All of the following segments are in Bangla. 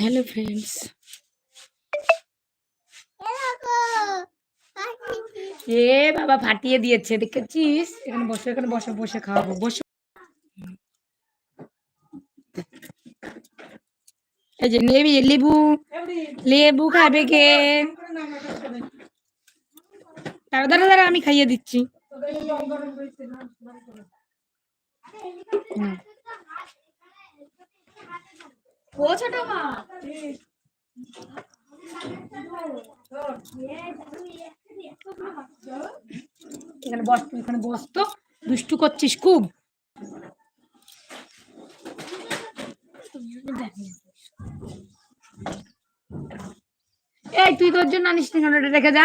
হ্যালো ফ্রেন্ডস এ বাবা ফাটিয়ে দিয়েছে দেখেছিস? এখানে বসে এখানে বসে বসে খাওয়াবো বসে। এই যে নেবি লেবু লেবু খাবে কে? দাঁড়া দাঁড়া দাঁড়া আমি খাইয়ে দিচ্ছি। হুম। ও ছোট মা। এখানে বস এখানে বস তো। দুষ্টু করছিস খুব। এই তুই তোর জন্য আনিস ওটা রেখে যা।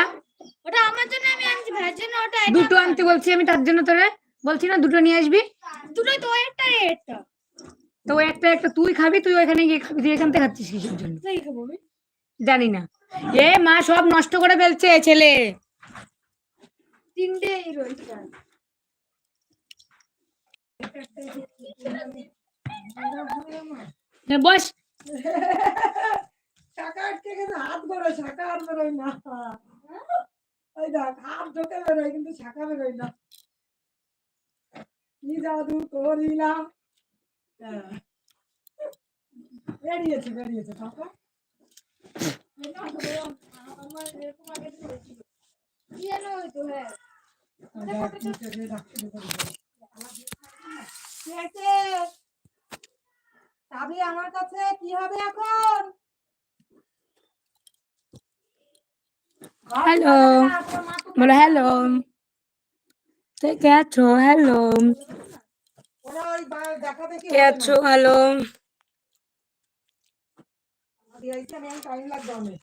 ওটা আমার জন্য আমি আনছি ভাইয়ের জন্য ওটা দুটো আনতে বলছি আমি তার জন্য তোরে। বলছি না দুটো নিয়ে আসবি। দুটোই তো একটা একটা তো একটা একটা তুই খাবি তুই ওইখানে গিয়ে খাবি তুই এখান থেকে খাচ্ছিস কিসের জন্য। জানি না। এ মা সব নষ্ট করে ফেলছে ছেলে। তিনটে বস। হাত বেরোয় শাখা আর বেরোয় না। ওই দেখ হাত ঢোকে বেরোয় কিন্তু শাখা বেরোয় না। কি জাদু করিলাম। বেরিয়েছে বেরিয়েছে শাখা আমার কাছে কি হবে এখন? হ্যালো বলো হ্যালো কে কে আছো হ্যালো ওরা ওই বা- দেখা দেখি কে আছো? ভালো আমি টাইম লাগবে